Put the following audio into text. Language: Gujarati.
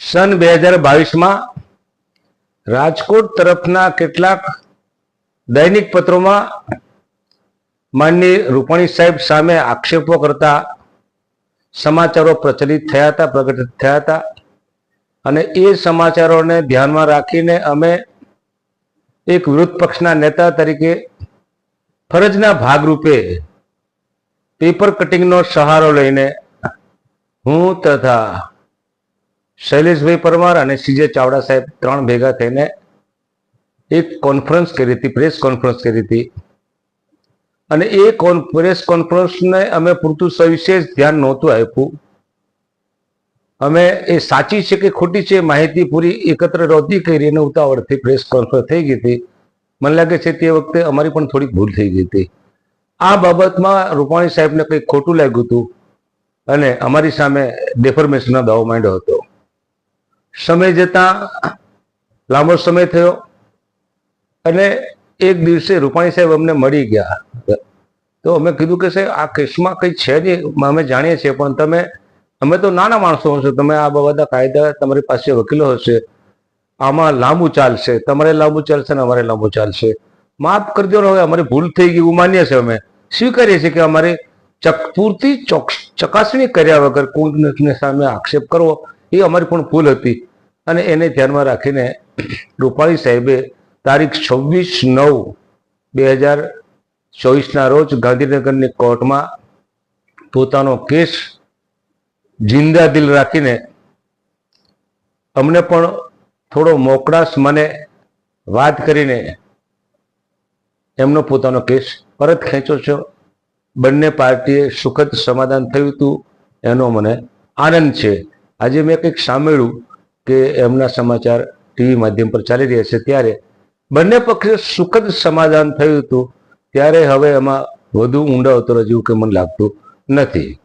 સન બે હજાર બાવીસમાં રાજકોટ તરફના કેટલાક દૈનિક પત્રોમાં માનની રૂપાણી સાહેબ સામે આક્ષેપો કરતા સમાચારો પ્રચલિત થયા હતા, પ્રગટ થયા હતા અને એ સમાચારોને ધ્યાનમાં રાખીને અમે એક વિરોધ પક્ષના નેતા તરીકે ફરજના ભાગરૂપે પેપર કટિંગનો સહારો લઈને હું તથા શૈલેષભાઈ પરમાર અને સીજે ચાવડા સાહેબ ત્રણ ભેગા થઈને એક કોન્ફરન્સ કરી હતી પ્રેસ કોન્ફરન્સ કરી હતી. અને એ પ્રેસ કોન્ફરન્સને અમે પૂરતું સવિશેષ ધ્યાન નહોતું આપ્યું. અમે એ સાચી છે કે ખોટી છે માહિતી પૂરી એકત્ર નહોતી કરી અને ઉતાવળથી પ્રેસ કોન્ફરન્સ થઈ ગઈ હતી. મને લાગે છે તે વખતે અમારી પણ થોડી ભૂલ થઈ ગઈ હતી. આ બાબતમાં રૂપાણી સાહેબને કંઈક ખોટું લાગ્યું હતું અને અમારી સામે ડેફોર્મેશનનો દાવો માંડ્યો હતો. સમય જતાં લાંબો સમય થયો અને એક દિવસે રૂપાણી સાહેબ અમને મળી ગયા. તો અમે કીધું કે સાહેબ, આ કેસમાં કંઈ છે નહીં અમે જાણીએ છીએ, પણ તમે, અમે તો નાના માણસો હશો, તમે આ બધા કાયદા, તમારી પાસે વકીલો હશે, આમાં લાંબુ ચાલશે, તમારે લાંબુ ચાલશે ને અમારે લાંબુ ચાલશે. માફ કરજો દો હવે, અમારી ભૂલ થઈ ગઈ એવું માનીએ છીએ અમે. સ્વીકારીએ છીએ કે અમારી ચક, પૂરતી ચોક્સ ચકાસણી કર્યા વગર કોઈને સામે આક્ષેપ કરવો એ અમારી પણ ભૂલ હતી. અને એને ધ્યાનમાં રાખીને રૂપાણી સાહેબે તારીખ છવ્વીસ નવ બે હજાર ચોવીસના રોજ ગાંધીનગરની કોર્ટમાં પોતાનો કેસ જિંદા દિલ રાખીને અમને પણ થોડો મોકળાશ મને વાત કરીને એમનો પોતાનો કેસ પરત ખેંચ્યો છે. બંને પાર્ટીએ સુખદ સમાધાન થયું હતું. એનો મને આનંદ છે. આજે મેં કંઈક સાંભળ્યું કે એમના સમાચાર ટીવી માધ્યમ પર ચાલી રહ્યા છે. ત્યારે બંને પક્ષે સુખદ સમાધાન થયું હતું. ત્યારે હવે એમાં વધુ ઊંડા ઉતરવા જેવું કે મને લાગતું નથી.